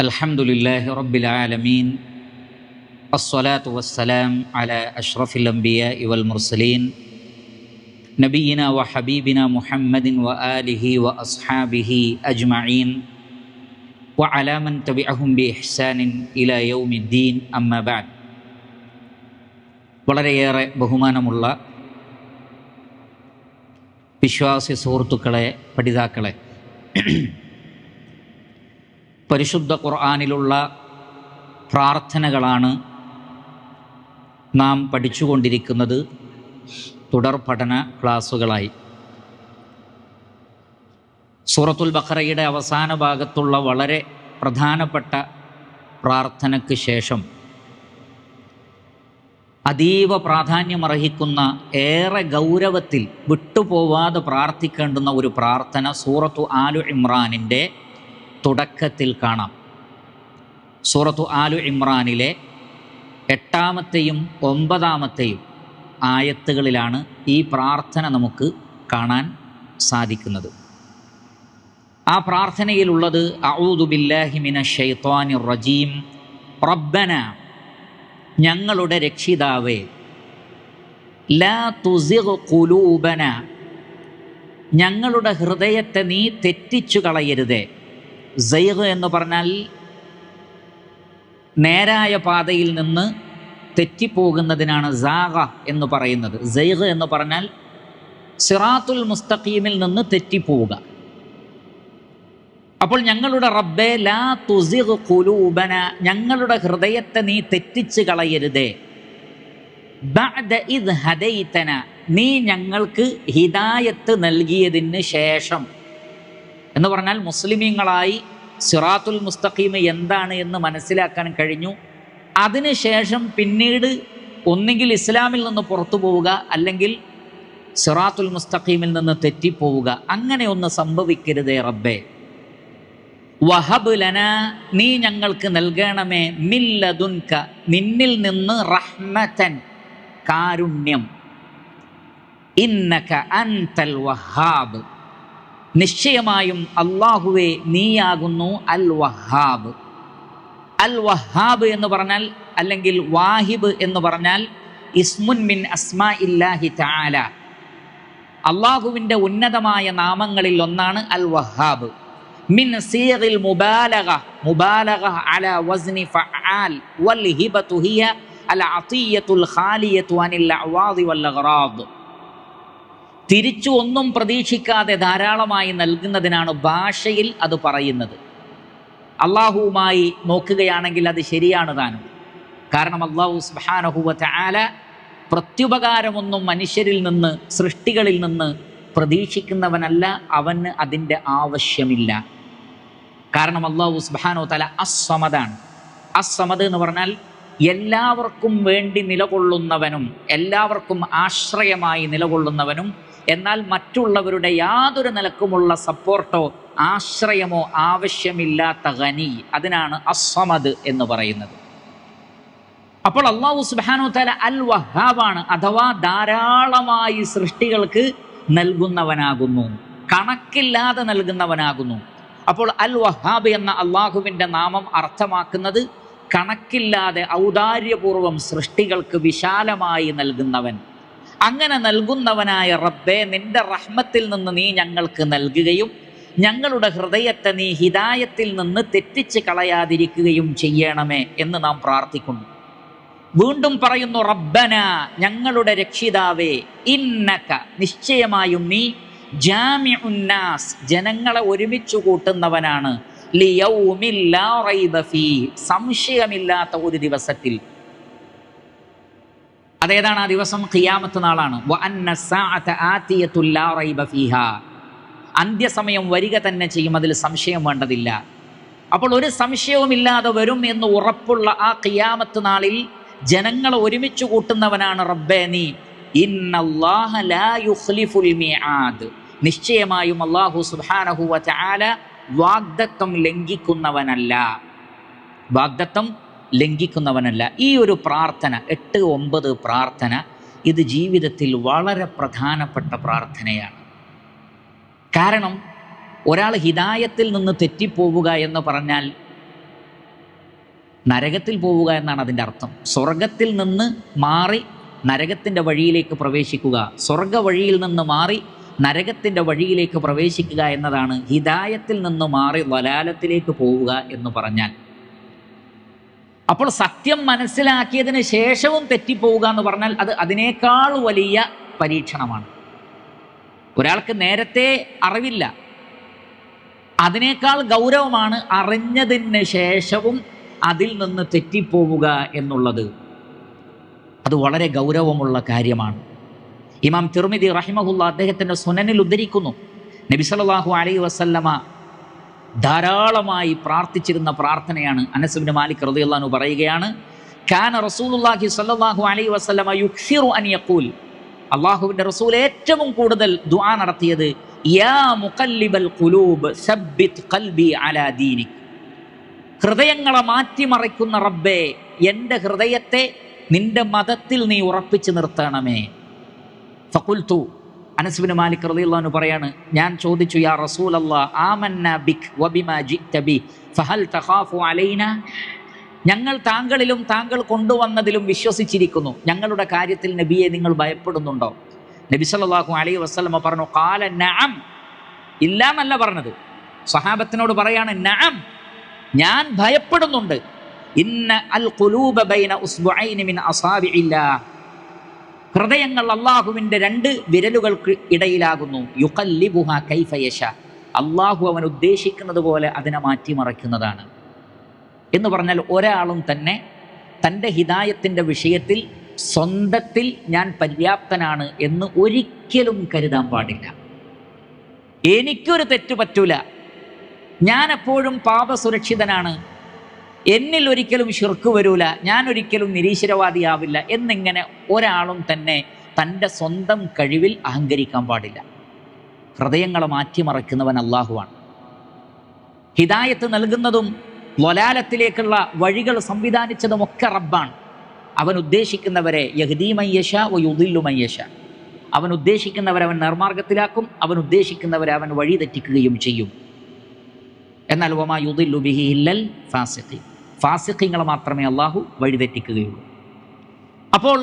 الحمد لله رب العالمين الصلاة والسلام على أشرف الأنبياء والمرسلين نبينا وحبيبنا محمد وآله وأصحابه أجمعين وعلى من تبعهم بإحسان إلى يوم الدين أما بعد വളരെയേറെ ബഹുമാനമുള്ള വിശ്വാസി സുഹൃത്തുക്കളെ പഠിതാക്കളെ പരിശുദ്ധ ഖുർആാനിലുള്ള പ്രാർത്ഥനകളാണ് നാം പഠിച്ചുകൊണ്ടിരിക്കുന്നത് തുടർ പഠന ക്ലാസ്സുകളായി. സൂറത്തുൽ ബഖറയുടെ അവസാന ഭാഗത്തുള്ള വളരെ പ്രധാനപ്പെട്ട പ്രാർത്ഥനയ്ക്ക് ശേഷം അതീവ പ്രാധാന്യമർഹിക്കുന്ന ഏറെ ഗൗരവത്തിൽ വിട്ടുപോവാതെ പ്രാർത്ഥിക്കേണ്ടുന്ന ഒരു പ്രാർത്ഥന സൂറത്തു ആലു ഇമ്രാനിന്റെ തുടക്കത്തിൽ കാണാം. സൂറത്തു ആലു ഇമ്രാനിലെ എട്ടാമത്തെയും ഒമ്പതാമത്തെയും ആയത്തുകളിലാണ് ഈ പ്രാർത്ഥന നമുക്ക് കാണാൻ സാധിക്കുന്നത്. ആ പ്രാർത്ഥനയിലുള്ളത് അഊദു ബില്ലാഹി മിന റജീം റബ്ബന ഞങ്ങളുടെ രക്ഷിതാവേ ലാ കുലൂബന ഞങ്ങളുടെ ഹൃദയത്തെ നീ തെറ്റിച്ചു കളയരുതേ സൈഗ് എന്ന് പറഞ്ഞാൽ നേരായ പാതയിൽ നിന്ന് തെറ്റിപ്പോകുന്നതിനാണ് സാഗ എന്ന് പറയുന്നത്. സൈഗ് എന്ന് പറഞ്ഞാൽ സിറാത്തുൽ മുസ്തഖീമിൽ നിന്ന് തെറ്റിപ്പോവുക. അപ്പോൾ ഞങ്ങളുടെ റബ്ബെ ലാ തുസിഗ് കുലൂബന ഞങ്ങളുടെ ഹൃദയത്തെ നീ തെറ്റിച്ച് കളയരുതേ. ബഅദ ഇദ് ഹദൈതന നീ ഞങ്ങൾക്ക് ഹിദായത്ത് നൽകിയതിന് ശേഷം. എന്ന് പറഞ്ഞാൽ മുസ്ലിമീങ്ങളായി സിറാത്തുൽ മുസ്തഖീം എന്താണ് എന്ന് മനസ്സിലാക്കാൻ കഴിഞ്ഞു. അതിനുശേഷം പിന്നീട് ഒന്നുകിൽ ഇസ്ലാമിൽ നിന്ന് പുറത്തു പോവുക അല്ലെങ്കിൽ സിറാത്തുൽ മുസ്തഖീമിൽ നിന്ന് തെറ്റിപ്പോവുക. അങ്ങനെ ഒന്ന് സംഭവിക്കരുതേ റബ്ബേ. വഹബ് ലന നീ ഞങ്ങൾക്ക് നൽകണമേ മില്ലതുൻക നിന്നിൽ നിന്ന് റഹ്മതൻ കാരുണ്യം. ഇന്നക അൻതൽ വഹാബ്. നിശ്ചയമായും അള്ളാഹുവെ നീയാകുന്നു അൽ വഹാബ് അൽ വഹാബ് എന്ന് പറഞ്ഞാൽ അല്ലെങ്കിൽ വാഹിബ് എന്ന് പറഞ്ഞാൽ ഇസ്മുൻ മിൻ അസ്മാ ഇല്ലാഹി താല അള്ളാഹുവിന്റെ ഉന്നതമായ നാമങ്ങളിൽ ഒന്നാണ് അൽ വഹാബ് മിൻ സീറിൽ മുബാലഗ മുബാലഗ അല വസ്നി ഫആൽ വൽ ഹിബതു ഹിയ അൽ അതിയത്തുൽ ഖാലിയത്തു അനിൽ അവാദി വൽ അഗ്റാദ് തിരിച്ചു ഒന്നും പ്രതീക്ഷിക്കാതെ ധാരാളമായി നൽകുന്നതിനാണ് ഭാഷയിൽ അത് പറയുന്നത്. അള്ളാഹുവുമായി നോക്കുകയാണെങ്കിൽ അത് ശരിയാണ് താനും. കാരണം അള്ളാഹു സുബാനഹുവ ആല പ്രത്യുപകാരമൊന്നും മനുഷ്യരിൽ നിന്ന് സൃഷ്ടികളിൽ നിന്ന് പ്രതീക്ഷിക്കുന്നവനല്ല അവന് അതിന്റെ ആവശ്യമില്ല. കാരണം അള്ളാഹു സുബാനോ തല അസ്വമതാണ് അസ്വമത് എന്ന് പറഞ്ഞാൽ എല്ലാവർക്കും വേണ്ടി നിലകൊള്ളുന്നവനും എല്ലാവർക്കും ആശ്രയമായി നിലകൊള്ളുന്നവനും എന്നാൽ മറ്റുള്ളവരുടെ യാതൊരു നിലക്കുമുള്ള സപ്പോർട്ടോ ആശ്രയമോ ആവശ്യമില്ലാത്ത ഖനി. അതിനാണ് അസ്വമദ് എന്ന് പറയുന്നത്. അപ്പോൾ അള്ളാഹു സുബാനു തല അൽ വഹാബാണ് അഥവാ ധാരാളമായി സൃഷ്ടികൾക്ക് നൽകുന്നവനാകുന്നു. കണക്കില്ലാതെ നൽകുന്നവനാകുന്നു. അപ്പോൾ അൽ വഹാബ് എന്ന അള്ളാഹുവിന്റെ നാമം അർത്ഥമാക്കുന്നത് കണക്കില്ലാതെ ഔദാര്യപൂർവം സൃഷ്ടികൾക്ക് വിശാലമായി നൽകുന്നവൻ. അങ്ങനെ നൽകുന്നവനായ റബ്ബെ നിന്റെ റഹ്മത്തിൽ നിന്ന് നീ ഞങ്ങൾക്ക് നൽകുകയും ഞങ്ങളുടെ ഹൃദയത്തെ നീ ഹിതായത്തിൽ നിന്ന് തെറ്റിച്ച് കളയാതിരിക്കുകയും ചെയ്യണമേ എന്ന് നാം പ്രാർത്ഥിക്കുന്നു. വീണ്ടും പറയുന്നു റബ്ബന ഞങ്ങളുടെ രക്ഷിതാവേ ഇന്നക നിശ്ചയമായും നീ ജാമിഉന്നാസ് ജനങ്ങളെ ഒരുമിച്ച് കൂട്ടുന്നവനാണ്. സംശയമില്ലാത്ത ഒരു ദിവസത്തിൽ അതേതാണ് ആ ദിവസം? ഖിയാമത്ത് നാളാണ്. അന്ത്യസമയം വരിക തന്നെ ചെയ്യും അതിൽ സംശയം വേണ്ടതില്ല. അപ്പോൾ ഒരു സംശയവുമില്ലാതെ വരും എന്ന് ഉറപ്പുള്ള ആ ഖിയാമത്ത് നാളിൽ ജനങ്ങളെ ഒരുമിച്ച് കൂട്ടുന്നവനാണ് റബ്ബേ നീ. നിശ്ചയമായും അള്ളാഹു സുബാനഹുവ വാഗ്ദത്വം ലംഘിക്കുന്നവനല്ല. വാഗ്ദത്വം ലംഘിക്കുന്നവനല്ല. ഈ ഒരു പ്രാർത്ഥന എട്ട് ഒമ്പത് പ്രാർത്ഥന ഇത് ജീവിതത്തിൽ വളരെ പ്രധാനപ്പെട്ട പ്രാർത്ഥനയാണ്. കാരണം ഒരാൾ ഹിതായത്തിൽ നിന്ന് തെറ്റിപ്പോവുക എന്ന് പറഞ്ഞാൽ നരകത്തിൽ പോവുക എന്നാണ് അതിന്റെ അർത്ഥം. സ്വർഗത്തിൽ നിന്ന് മാറി നരകത്തിന്റെ വഴിയിലേക്ക് പ്രവേശിക്കുക. സ്വർഗ വഴിയിൽ നിന്ന് മാറി നരകത്തിന്റെ വഴിയിലേക്ക് പ്രവേശിക്കുക എന്നതാണ് ഹിതായത്തിൽ നിന്ന് മാറി വലാലത്തിലേക്ക് പോവുക എന്ന് പറഞ്ഞാൽ. അപ്പോൾ സത്യം മനസ്സിലാക്കിയതിന് ശേഷവും തെറ്റിപ്പോവുക എന്ന് പറഞ്ഞാൽ അത് അതിനേക്കാൾ വലിയ പരീക്ഷണമാണ്. ഒരാൾക്ക് നേരത്തെ അറിവില്ല. അതിനേക്കാൾ ഗൗരവമാണ് അറിഞ്ഞതിന് ശേഷവും അതിൽ നിന്ന് തെറ്റിപ്പോവുക എന്നുള്ളത്. അത് വളരെ ഗൗരവമുള്ള കാര്യമാണ്. ഇമാം തിർമിതി റഹിമഹുല്ല അദ്ദേഹത്തിന്റെ സുനനിൽ ഉദ്ധരിക്കുന്നു. നബി അലൈ വസല്ലമ ധാരാളമായി പ്രാർത്ഥിച്ചിരുന്ന പ്രാർത്ഥനയാണ് അനസുബിന് മാലിക് റളിയല്ലാഹു പറയുകയാണ് കാന റസൂലുള്ളാഹി സ്വല്ലല്ലാഹു അലൈഹി വസല്ലമ യുക്ഷിറു അൻ അള്ളാഹുവിന്റെ റസൂൽ ഏറ്റവും കൂടുതൽ ദുആ നടത്തിയത് യാ മുഖല്ലിബൽ ഖുലൂബ് സബ്ബിത് ഖൽബി അലാ ദീനിക്. ഹൃദയങ്ങളെ മാറ്റിമറിക്കുന്ന റബ്ബേ എന്റെ ഹൃദയത്തെ നിന്റെ മതത്തിൽ നീ ഉറപ്പിച്ചു നിർത്തണമേ. ഫക്കുൽത്തു അനസ്ബിന് മാലിക് റളിയല്ലാഹു പറയാണ് ഞാൻ ചോദിച്ചു യാ റസൂൽ അലൈന? ഞങ്ങൾ താങ്കളിലും താങ്കൾ കൊണ്ടുവന്നതിലും വിശ്വസിച്ചിരിക്കുന്നു. ഞങ്ങളുടെ കാര്യത്തിൽ നബിയെ നിങ്ങൾ ഭയപ്പെടുന്നുണ്ടോ? നബി സല്ലാഹു അലൈ വസ്ലമ പറഞ്ഞു കാല നാം ഇല്ല എന്നല്ല പറഞ്ഞത്. സഹാബത്തിനോട് പറയാണ് നാം ഞാൻ ഭയപ്പെടുന്നുണ്ട്. ഇന്ന അൽ ബൈന ഉസ്ബുഐനി മിൻ അസാബിഇല്ലാ. ഹൃദയങ്ങൾ അള്ളാഹുവിന്റെ രണ്ട് വിരലുകൾക്ക് ഇടയിലാകുന്നു. യുഖല്ലിബുഹ കൈഫയശ അള്ളാഹു അവൻ ഉദ്ദേശിക്കുന്നത് പോലെ അതിനെ മാറ്റിമറയ്ക്കുന്നതാണ് എന്ന് പറഞ്ഞാൽ ഒരാളും തന്നെ തന്റെ ഹിതായത്തിന്റെ വിഷയത്തിൽ സ്വന്തത്തിൽ ഞാൻ പര്യാപ്തനാണ് എന്ന് ഒരിക്കലും കരുതാൻ പാടില്ല. എനിക്കൊരു തെറ്റു പറ്റൂല. ഞാൻ എപ്പോഴും പാപസുരക്ഷിതനാണ്. എന്നിൽ ഒരിക്കലും ഷിർക്ക് വരൂല ഞാൻ ഒരിക്കലും നിരീശ്വരവാദിയാവില്ല എന്നിങ്ങനെ ഒരാളും തന്നെ തന്റെ സ്വന്തം കഴിവിൽ അഹങ്കരിക്കാൻ പാടില്ല. ഹൃദയങ്ങളെ മാറ്റിമറയ്ക്കുന്നവൻ അള്ളാഹുവാണ് ഹിദായത്ത് നൽകുന്നതും ലൊലാലത്തിലേക്കുള്ള വഴികൾ സംവിധാനിച്ചതുമൊക്കെ റബ്ബാണ്. അവൻ ഉദ്ദേശിക്കുന്നവരെ യഹദീമയ്യശ യുദില്ലു യുദില്ലുമയ്യശ അവൻ ഉദ്ദേശിക്കുന്നവരെ അവൻ നിർമാർഗത്തിലാക്കും അവൻ ഉദ്ദേശിക്കുന്നവരെ അവൻ വഴി തെറ്റിക്കുകയും ചെയ്യും. എന്നാൽ ഒമാ യുദില്ലു ഇല്ലൽ ഫാസിഖി ഫാസിഖിങ്ങളെ മാത്രമേ അള്ളാഹു വഴിതെറ്റിക്കുകയുള്ളൂ. അപ്പോൾ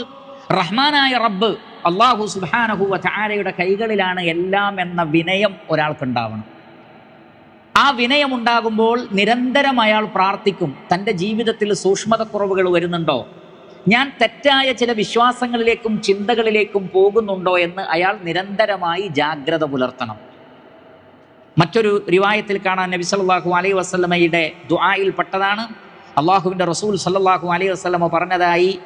റഹ്മാനായ റബ്ബ് അള്ളാഹു സുബാനഹു ചാരയുടെ കൈകളിലാണ് എല്ലാം എന്ന വിനയം ഒരാൾക്കുണ്ടാവണം. ആ വിനയമുണ്ടാകുമ്പോൾ നിരന്തരം അയാൾ പ്രാർത്ഥിക്കും തന്റെ ജീവിതത്തിൽ സൂക്ഷ്മതക്കുറവുകൾ വരുന്നുണ്ടോ? ഞാൻ തെറ്റായ ചില വിശ്വാസങ്ങളിലേക്കും ചിന്തകളിലേക്കും പോകുന്നുണ്ടോ എന്ന് അയാൾ നിരന്തരമായി ജാഗ്രത പുലർത്തണം. മറ്റൊരു റിവായത്തിൽ കാണാൻ നബി സല്ലല്ലാഹു അലൈഹി വസല്ലമയുടെ ദുആയിൽ പെട്ടതാണ് അള്ളാഹുവിന്റെ റസൂൽ സല്ലാഹു അലൈഹി വസല്ലമ പറഞ്ഞതായി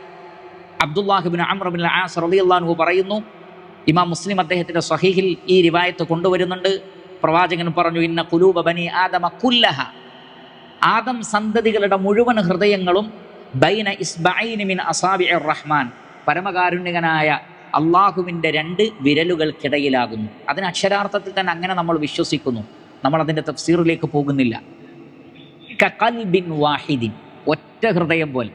അബ്ദുല്ലാഹിബിൻ അമ്രബിൻ ആസ് റളിയല്ലാഹു പറയുന്നു. ഇമാം മുസ്ലിം അദ്ദേഹത്തിന്റെ സഹീഹിൽ ഈ റിവായത്ത് കൊണ്ടുവരുന്നുണ്ട്. പ്രവാചകൻ പറഞ്ഞു ഇന്ന കുലൂബ ബനി ആദമ കുല്ലഹ. ആദം സന്തതികളുടെ മുഴുവൻ ഹൃദയങ്ങളും ബൈന ഇസ്ബൈനിമിൻ അസാബി റഹ്മാൻ. പരമകാരുണ്യകനായ അള്ളാഹുവിന്റെ രണ്ട് വിരലുകൾക്കിടയിലാകുന്നു. അതിന് അക്ഷരാർത്ഥത്തിൽ തന്നെ അങ്ങനെ നമ്മൾ വിശ്വസിക്കുന്നു. നമ്മൾ അതിന്റെ തഫ്സീറിലേക്ക് പോകുന്നില്ല. കൽബിൻ വാഹിദിൻ. ഒറ്റ ഹൃദയം പോലെ.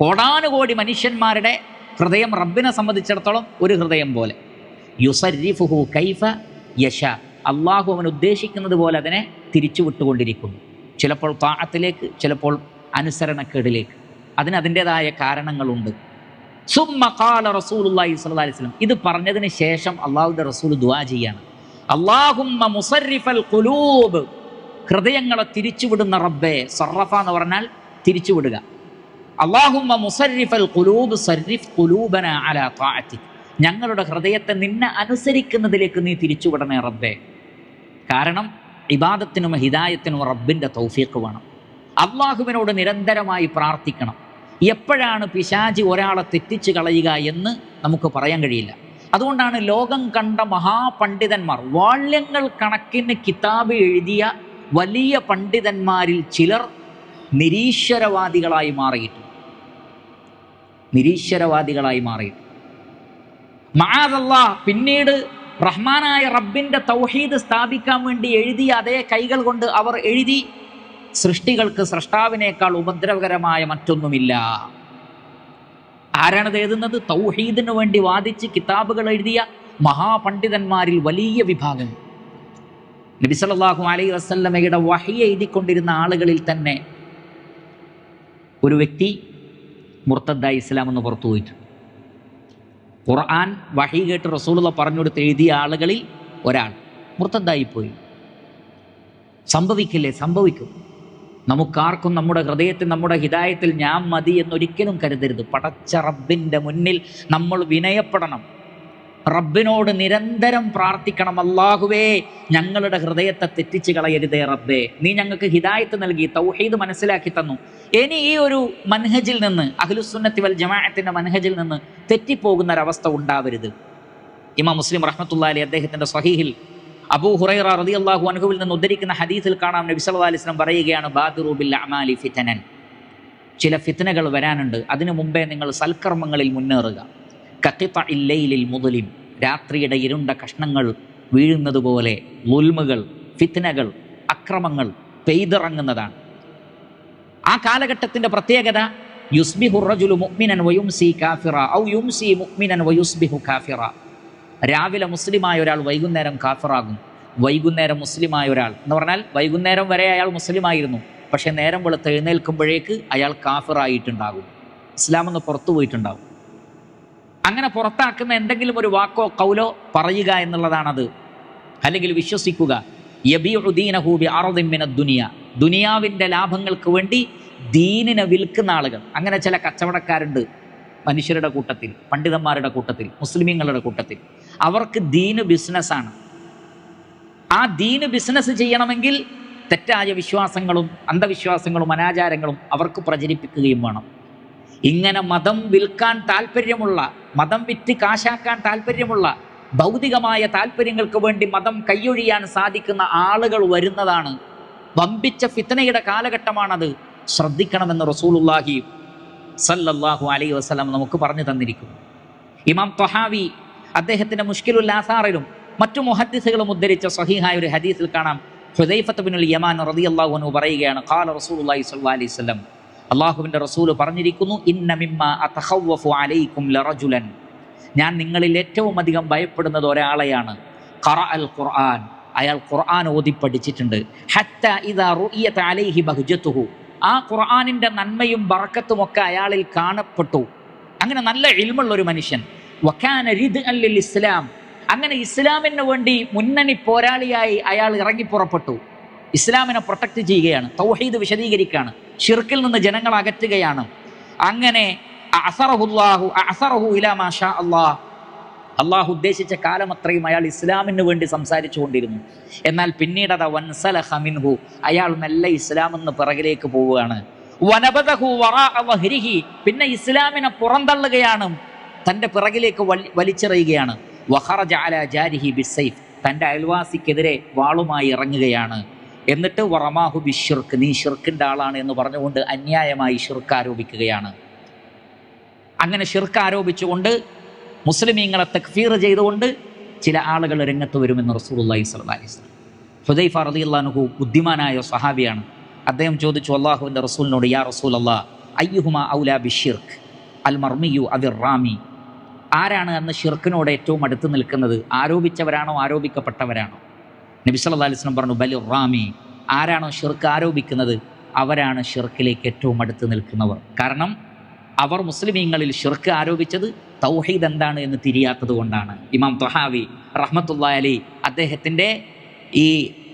കോടാനുകോടി മനുഷ്യന്മാരുടെ ഹൃദയം റബ്ബിനെ സംബന്ധിച്ചിടത്തോളം ഒരു ഹൃദയം പോലെ. യുസരിഫുഹു കൈഫ യശ. അള്ളാഹു അവൻ ഉദ്ദേശിക്കുന്നത് പോലെ അതിനെ തിരിച്ചു വിട്ടുകൊണ്ടിരിക്കുന്നു. ചിലപ്പോൾ താഴത്തിലേക്ക് ചിലപ്പോൾ അനുസരണക്കേടിലേക്ക്. അതിന് അതിന്റെതായ കാരണങ്ങളുണ്ട്. സുമ്മഖാല റസൂലുള്ളാഹി സ്വല്ലല്ലാഹി അലൈഹി വസല്ലം. ഇത് പറഞ്ഞതിന് ശേഷം അള്ളാഹുവിന്റെ റസൂൽ ദുആ ചെയ്യാണ്. അള്ളാഹുമ്മ മുസരിഫൽ ഖുലൂബ്. ഹൃദയങ്ങളെ തിരിച്ചുവിടുന്ന റബ്ബെ സറഫ എന്ന് പറഞ്ഞാൽ തിരിച്ചുവിടുക. മുസരിഫൽ സരിഫ് ഞങ്ങളുടെ ഹൃദയത്തെ നിന്നെ അനുസരിക്കുന്നതിലേക്ക് നീ തിരിച്ചുവിടണേ റബ്ബെ. കാരണം ഇബാദത്തിനും ഹിദായത്തിനും റബ്ബിന്റെ തൗഫീഖ് വേണം. അള്ളാഹുവിനോട് നിരന്തരമായി പ്രാർത്ഥിക്കണം. എപ്പോഴാണ് പിശാചി ഒരാളെ തെറ്റിച്ച് കളയുക എന്ന് നമുക്ക് പറയാൻ കഴിയില്ല. അതുകൊണ്ടാണ് ലോകം കണ്ട മഹാപണ്ഡിതന്മാർ വാള്യങ്ങൾ കണക്കിന് കിതാബ് എഴുതിയ വലിയ പണ്ഡിതന്മാരിൽ ചിലർ നിരീശ്വരവാദികളായി മാറിയിട്ടു. നിരീശ്വരവാദികളായി മാറിയിട്ടു. മാതല്ല പിന്നീട് റഹ്മാനായ റബ്ബിന്റെ തൗഹീദ് സ്ഥാപിക്കാൻ വേണ്ടി എഴുതി അതേ കൈകൾ കൊണ്ട് അവർ എഴുതി സൃഷ്ടികൾക്ക് സൃഷ്ടാവിനേക്കാൾ ഉപദ്രവകരമായ മറ്റൊന്നുമില്ല. ആരാണത് എഴുതുന്നത്? തൗഹീദിനു വേണ്ടി വാദിച്ച് കിതാബുകൾ എഴുതിയ മഹാപണ്ഡിതന്മാരിൽ വലിയ വിഭാഗം. നബി സല്ലല്ലാഹു അലൈഹി വസല്ലമയുടെ വഹി എഴുതിക്കൊണ്ടിരുന്ന ആളുകളിൽ തന്നെ ഒരു വ്യക്തി മുർത്തദ്ദായി ഇസ്ലാം എന്ന് പുറത്തു പോയിട്ട്. ഖുർആൻ വഹി കേട്ട് റസൂലുള്ള പറഞ്ഞു കൊടുത്ത് എഴുതിയ ആളുകളിൽ ഒരാൾ മുർത്തദ്ദായിപ്പോയി സംഭവിക്കില്ലേ? സംഭവിക്കും. നമുക്കാർക്കും നമ്മുടെ ഹൃദയത്തിൽ നമ്മുടെ ഹിതായത്തിൽ ഞാൻ മതി എന്നൊരിക്കലും കരുതരുത്. പടച്ച റബ്ബിന്റെ മുന്നിൽ നമ്മൾ വിനയപ്പെടണം. റബ്ബിനോട് നിരന്തരം പ്രാർത്ഥിക്കണം അള്ളാഹുവേ ഞങ്ങളുടെ ഹൃദയത്തെ തെറ്റിച്ച് കളയരുതേ റബ്ബേ. നീ ഞങ്ങൾക്ക് ഹിദായത്ത് നൽകി തൗഹീദ് മനസ്സിലാക്കി തന്നു. ഇനി ഈ ഒരു മൻഹജിൽ നിന്ന് അഖിലുസുന്നത്തി വൽ ജമാഅത്തിന്റെ മൻഹജിൽ നിന്ന് തെറ്റിപ്പോകുന്ന ഒരവസ്ഥ ഉണ്ടാവരുത്. ഇമാം മുസ്ലിം റഹ്മത്തുള്ള അലി അദ്ദേഹത്തിന്റെ സഹീഹിൽ അബൂ ഹുറൈറ റതി അള്ളാഹു അൻഹുവിൽ നിന്ന് ഉദ്ധരിക്കുന്ന ഹദീസിൽ കാണാം നബി അലൈഹി പറയുകയാണ് ബാദുറൂബിൽ അമാലി ഫിതനൻ. ചില ഫിത്തനകൾ വരാനുണ്ട്. അതിനു മുമ്പേ നിങ്ങൾ സൽക്കർമ്മങ്ങളിൽ മുന്നേറുക. കത്തിത്ത ഇല്ലയിലിൽ മുതലിം രാത്രിയുടെ ഇരുണ്ട കഷ്ണങ്ങൾ വീഴുന്നതുപോലെ ലുൽമുകൾ ഫിത്തനകൾ അക്രമങ്ങൾ പെയ്തിറങ്ങുന്നതാണ്. ആ കാലഘട്ടത്തിന്റെ പ്രത്യേകത യുസ്ബിഹു റജുലു മുഅ്മിനൻ വയുംസി കാഫിറ ഔ യുംസി മുഅ്മിനൻ കാഫിറ. രാവിലെ മുസ്ലിമായ ഒരാൾ വൈകുന്നേരം കാഫിറാകും. വൈകുന്നേരം മുസ്ലിമായ ഒരാൾ എന്ന് പറഞ്ഞാൽ വൈകുന്നേരം വരെ അയാൾ മുസ്ലിമായിരുന്നു. പക്ഷെ നേരം വെളുത്ത് എഴുന്നേൽക്കുമ്പോഴേക്ക് അയാൾ കാഫിറായിട്ടുണ്ടാകും. ഇസ്ലാം ഒന്ന് പുറത്തു പോയിട്ടുണ്ടാകും. അങ്ങനെ പുറത്താക്കുന്ന എന്തെങ്കിലും ഒരു വാക്കോ കൗലോ പറയുക എന്നുള്ളതാണത്. അല്ലെങ്കിൽ വിശ്വസിക്കുക. ദുനിയ. ദുനിയാവിന്റെ ലാഭങ്ങൾക്ക് വേണ്ടി ദീനിനെ വിൽക്കുന്ന ആളുകൾ. അങ്ങനെ ചില കച്ചവടക്കാരുണ്ട് മനുഷ്യരുടെ കൂട്ടത്തിൽ പണ്ഡിതന്മാരുടെ കൂട്ടത്തിൽ മുസ്ലിമീങ്ങളുടെ കൂട്ടത്തിൽ. അവർക്ക് ദീന് ബിസിനസ്സാണ് ആ ദീന് ബിസിനസ് ചെയ്യണമെങ്കിൽ തെറ്റായ വിശ്വാസങ്ങളും അന്ധവിശ്വാസങ്ങളും അനാചാരങ്ങളും അവർക്ക് പ്രചരിപ്പിക്കുകയും വേണം. ഇങ്ങനെ മതം വിൽക്കാൻ താല്പര്യമുള്ള മതം വിറ്റ് കാശാക്കാൻ താല്പര്യമുള്ള ഭൗതികമായ താല്പര്യങ്ങൾക്ക് വേണ്ടി മതം കൈയൊഴിയാൻ സാധിക്കുന്ന ആളുകൾ വരുന്നതാണ്. വമ്പിച്ച ഫിത്തനയുടെ കാലഘട്ടമാണത്. ശ്രദ്ധിക്കണമെന്ന് റസൂലുള്ളാഹി സല്ലല്ലാഹു അലൈഹി വസല്ലം നമുക്ക് പറഞ്ഞു തന്നിരിക്കുന്നു. ഇമാം തൊഹാവി അദ്ദേഹത്തിന്റെ മുഷ്കിലുൽ ആസാറിലും മറ്റു മുഹദ്ദിസുകളും ഉദ്ധരിച്ച സഹീഹായ ഒരു ഹദീസിൽ കാണാം. ഹുദൈഫത്ത് ബിനുൽ യമാൻ റളിയല്ലാഹു അൻഹു പറയുകയാണ് ഖാല റസൂലുള്ളാഹി സ്വല്ലല്ലാഹു അലൈഹി വസല്ലം അള്ളാഹുവിന്റെ റസൂൽ പറഞ്ഞിരിക്കുന്നു ഇന്ന മിമ്മ അതഖവ്വഫു അലൈക്കും ലറജുലൻ. ഞാൻ നിങ്ങളിൽ ഏറ്റവും അധികം ഭയപ്പെടുന്നത് ഒരാളെയാണ്. അൽ ഖുർആൻ. അയാൾ ഖുർആൻ ഓതി പഠിച്ചിട്ടുണ്ട്. ഹത്ത ഇദാ റുഇയത അലൈഹി ബഹ്ജത്തുഹു. ആ ഖുർആനിന്റെ നന്മയും ബറക്കത്തും ഒക്കെ അയാളിൽ കാണപ്പെട്ടു. അങ്ങനെ നല്ല ഇൽമുള്ള ഒരു മനുഷ്യൻ. വക്കാന റിദ് അല്ലിൽ ഇസ്ലാം. അങ്ങനെ ഇസ്ലാമിന് വേണ്ടി മുന്നണി പോരാളിയായി അയാൾ ഇറങ്ങി പുറപ്പെട്ടു ഇസ്ലാമിനെ പ്രൊട്ടക്റ്റ് ചെയ്യുകയാണ് തൗഹീദ് വിശദീകരിക്കുകയാണ് ഷിർക്കിൽ നിന്ന് ജനങ്ങൾ അകറ്റുകയാണ്. അങ്ങനെ അസറഹുല്ലാഹു അസറഹു അള്ളാഹ്. ഉദ്ദേശിച്ച കാലം അത്രയും അയാൾ ഇസ്ലാമിന് വേണ്ടി സംസാരിച്ചു കൊണ്ടിരുന്നു. എന്നാൽ പിന്നീട് അത് വൻസല ഹമിൻഹു അയാൾ മെല്ലെ ഇസ്ലാം എന്ന് പിറകിലേക്ക് പോവുകയാണ്. വഹ്രിഹി പിന്നെ ഇസ്ലാമിനെ പുറന്തള്ളുകയാണ് തന്റെ പിറകിലേക്ക് വലി വലിച്ചെറിയുകയാണ്. വഖറജ അല ജാരിഹി ബിസൈഫ് തന്റെ അയൽവാസിക്കെതിരെ വാളുമായി ഇറങ്ങുകയാണ്. എന്നിട്ട് വറമാഹു ബിഷിർക്ക് നീ ഷിർക്കിന്റെ ആളാണ് എന്ന് പറഞ്ഞുകൊണ്ട് അന്യായമായി ഷിർക്ക് ആരോപിക്കുകയാണ്. അങ്ങനെ ഷിർക്ക് ആരോപിച്ചുകൊണ്ട് മുസ്ലിമീങ്ങളെ തക്ഫീർ ചെയ്തുകൊണ്ട് ചില ആളുകൾ രംഗത്ത് വരുമെന്ന് സ്വല്ലല്ലാഹി അലൈഹി വസല്ലം. ഹുദൈഫ റളിയല്ലാഹു ബുദ്ധിമാനായ സഹാബിയാണ്. അദ്ദേഹം ചോദിച്ചു അള്ളാഹുവിന്റെ റസൂലിനോട് യാ റസൂൽ അള്ളാഹ് അയ്യുഹുമ ഔല ബിഷിർക്ക് അൽ മർമിയു അവിർ റാമി? ആരാണ് അന്ന് ഷിർക്കിനോട് ഏറ്റവും അടുത്ത് നിൽക്കുന്നത്? ആരോപിച്ചവരാണോ ആരോപിക്കപ്പെട്ടവരാണോ? നബി സല്ലല്ലാഹു അലൈഹി വസല്ലം പറഞ്ഞു ബലി റാമി. ആരാണോ ഷിർക്ക് ആരോപിക്കുന്നത്? അവരാണ് ഷിർക്കിലേക്ക് ഏറ്റവും അടുത്ത് നിൽക്കുന്നവർ. കാരണം അവർ മുസ്ലിമീങ്ങളിൽ ഷിർക്ക് ആരോപിച്ചത് തൗഹീദ് എന്താണ് എന്ന് തിരിയാത്തത് കൊണ്ടാണ്. ഇമാം തൊഹാവി റഹ്മത്തുള്ള അലി അദ്ദേഹത്തിന്റെ ഈ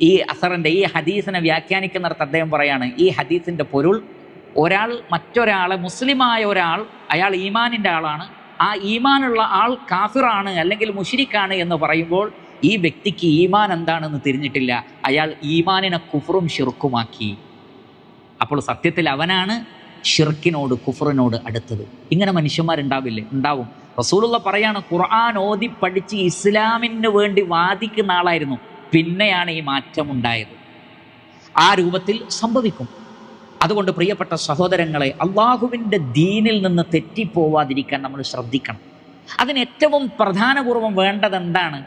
ഈ അസറിന്റെ ഈ ഹദീസിനെ വ്യാഖ്യാനിക്കുന്നിടത്ത് അദ്ദേഹം പറയാണ് ഈ ഹദീസിന്റെ പൊരുൾ ഒരാൾ മറ്റൊരാളെ മുസ്ലിമായ ഒരാൾ അയാൾ ഈമാനിന്റെ ആളാണ്. ആ ഈമാനുള്ള ആൾ കാഫിറാണ് അല്ലെങ്കിൽ മുഷിരിക്കാണ് എന്ന് പറയുമ്പോൾ ഈ വ്യക്തിക്ക് ഈമാൻ എന്താണെന്ന് തിരിഞ്ഞിട്ടില്ല. അയാൾ ഈമാനിനെ കുഫറും ഷിർക്കുമാക്കി അപ്പോൾ സത്യത്തിൽ അവനാണ് ഷിർക്കിനോട് കുഫറിനോട് അടുത്തത്. ഇങ്ങനെ മനുഷ്യന്മാരുണ്ടാവില്ലേ? ഉണ്ടാവും. റസൂലുള്ള പറയാണ് ഖുർആൻ ഓതി പഠിച്ച് ഇസ്ലാമിന് വേണ്ടി വാദിക്കുന്ന ആളായിരുന്നു. പിന്നെയാണ് ഈ മാറ്റം ഉണ്ടായത്. ആ രൂപത്തിൽ സംഭവിക്കും. അതുകൊണ്ട് പ്രിയപ്പെട്ട സഹോദരങ്ങളെ അള്ളാഹുവിന്റെ ദീനിൽ നിന്ന് തെറ്റിപ്പോവാതിരിക്കാൻ നമ്മൾ ശ്രദ്ധിക്കണം. അതിന് ഏറ്റവും പ്രധാനപൂർവം വേണ്ടത് എന്താണ്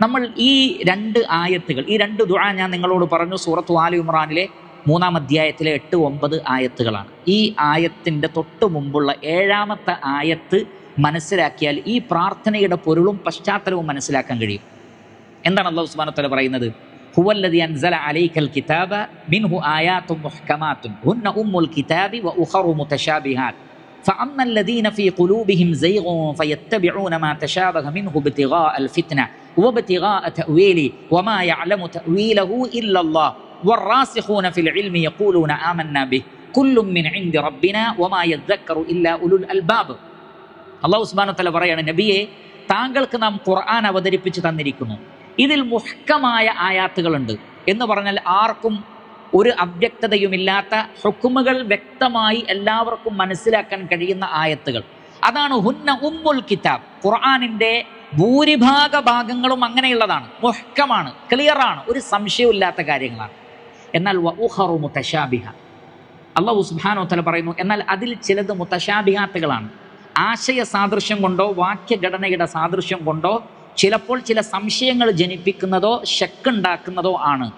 നമ്മൾ ഈ രണ്ട് ആയത്തുകൾ ഈ രണ്ട് ദുആ ഞാൻ നിങ്ങളോട് പറഞ്ഞു സൂറത്ത് ആലി ഇമ്രാനിലെ മൂന്നാം അധ്യായത്തിലെ എട്ട് ഒമ്പത് ആയത്തുകളാണ് ഈ ആയത്തിൻ്റെ തൊട്ട് മുമ്പുള്ള ഏഴാമത്തെ ആയത്ത് മനസ്സിലാക്കിയാൽ ഈ പ്രാർത്ഥനയുടെ പൊരുളും പശ്ചാത്തലവും മനസ്സിലാക്കാൻ കഴിയും എന്താണ് അള്ളാഹു സുബ്ഹാനഹു വതആല പറയുന്നത് هو الذي أنزل عليك الكتاب منه آيات محكمات هن أم الكتاب وأخر متشابهات فأما الذين في قلوبهم زيغ فيتبعون ما تشابه منه ابتغاء الفتنة وابتغاء تأويله وما يعلم تأويله إلا الله والراسخون في العلم يقولون آمنا به كل من عند ربنا وما يذكر إلا أولو الألباب അള്ളാഹു ഉസ്മാൻ തല പറയാണ് നബിയെ താങ്കൾക്ക് നാം ഖുർആൻ അവതരിപ്പിച്ച് തന്നിരിക്കുന്നു ഇതിൽ മുഹ്കമായ ആയാത്തുകളുണ്ട് എന്ന് പറഞ്ഞാൽ ആർക്കും ഒരു അവ്യക്തതയുമില്ലാത്ത ഹുക്കുമുകൾ വ്യക്തമായി എല്ലാവർക്കും മനസ്സിലാക്കാൻ കഴിയുന്ന ആയത്തുകൾ അതാണ് ഹുന്ന ഉമ്മുൽ കിതാബ് ഖുർആാനിൻ്റെ ഭൂരിഭാഗ ഭാഗങ്ങളും അങ്ങനെയുള്ളതാണ്. മുഹ്കമാണ് ക്ലിയറാണ് ഒരു സംശയമില്ലാത്ത കാര്യങ്ങളാണ്. എന്നാൽ വഹറു മുതശാബിഹ. അള്ളാഹു സുബ്ഹാനഹു തല പറയുന്നു എന്നാൽ അതിൽ ചിലത് മുത്തശാബിഹാത്തുകളാണ് ആശയ സാദൃശ്യം കൊണ്ടോ വാക്യഘടനയുടെ സാദൃശ്യം കൊണ്ടോ ചിലപ്പോൾ ചില സംശയങ്ങൾ ജനിപ്പിക്കുന്നതോ ശക്കുണ്ടാക്കുന്നതോ ആണ്.